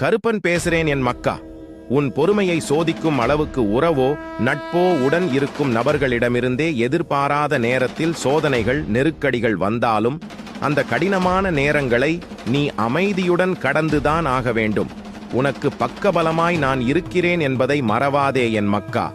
கருப்பன் பேசுறேன் என் மக்கா. உன் பொறுமையை சோதிக்கும் அளவுக்கு உறவோ நட்போ உடன் இருக்கும் நபர்களிடமிருந்தே எதிர்பாராத நேரத்தில் சோதனைகள் நெருக்கடிகள் வந்தாலும் அந்த கடினமான நேரங்களை நீ அமைதியுடன் கடந்துதான் ஆக வேண்டும். உனக்கு பக்கபலமாய் நான் இருக்கிறேன் என்பதை மறவாதே என் மக்கா.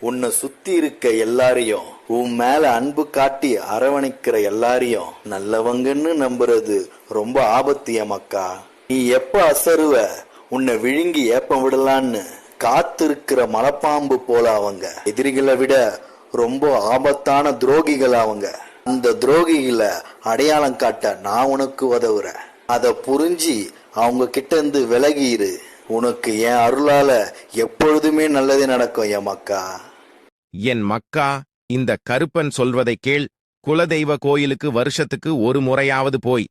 உன்னை சுத்தி இருக்க எல்லாரையும் உன் மேல அன்பு காட்டி அரவணைக்கிற எல்லாரையும் நல்லவங்கன்னு நம்புறது ரொம்ப ஆபத்து அக்கா. நீ எப்ப அசருவ உன்னை விழுங்கி ஏப்பம் விடலான்னு காத்திருக்கிற மலப்பாம்பு போல அவங்க. எதிரிகளை விட ரொம்ப ஆபத்தான துரோகிகள் அவங்க. அந்த துரோகிகளை அடையாளம் காட்ட நான் உனக்கு உதவுறேன். அத புரிஞ்சு அவங்க கிட்ட இருந்து விலகிரு உனக்கு என் அருளால எப்பொழுதுமே நல்லதே நடக்கும் என் மக்கா. என் மக்கா இந்த கருப்பன் சொல்வதை கேள். குலதெய்வ கோயிலுக்கு வருஷத்துக்கு ஒரு முறையாவது போய்.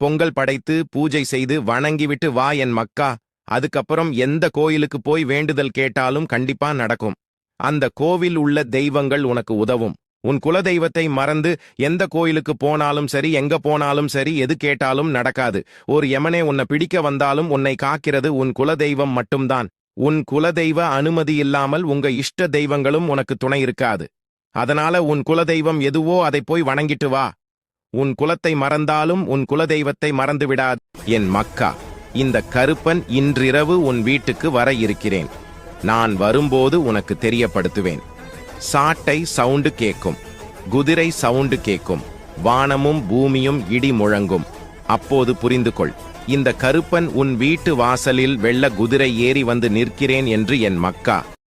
பொங்கல் படைத்து பூஜை செய்து வணங்கிவிட்டு வா என் மக்கா. அதுக்கப்புறம் எந்த கோயிலுக்கு போய் வேண்டுதல் கேட்டாலும் கண்டிப்பா நடக்கும். அந்த கோவில் உள்ள தெய்வங்கள் உனக்கு உதவும். உன் குலதெய்வத்தை மறந்து எந்த கோயிலுக்கு போனாலும் சரி எங்க போனாலும் சரி எது கேட்டாலும் நடக்காது. ஒரு யமனே உன்னை பிடிக்க வந்தாலும் உன்னை காக்கிறது உன் குலதெய்வம் மட்டும்தான். உன் குலதெய்வ அனுமதி இல்லாமல் உங்க இஷ்ட தெய்வங்களும் உனக்கு துணை இருக்காது. அதனால உன் குலதெய்வம் எதுவோ அதை போய் வணங்கிட்டு வா. உன் குலத்தை மறந்தாலும் உன் குலதெய்வத்தை மறந்துவிடாது. என் மக்கா இந்த கருப்பன் இன்றிரவு உன் வீட்டுக்கு வர இருக்கிறேன். நான் வரும்போது உனக்கு தெரியப்படுத்துவேன். சாட்டை சவுண்டு கேட்கும் குதிரை சவுண்டு கேட்கும் வானமும் பூமியும் இடி முழங்கும். அப்போது புரிந்து கொள் இந்த கருப்பன் உன் வீட்டு வாசலில் வெள்ள குதிரை ஏறி வந்து நிற்கிறேன் என்று என் மக்கா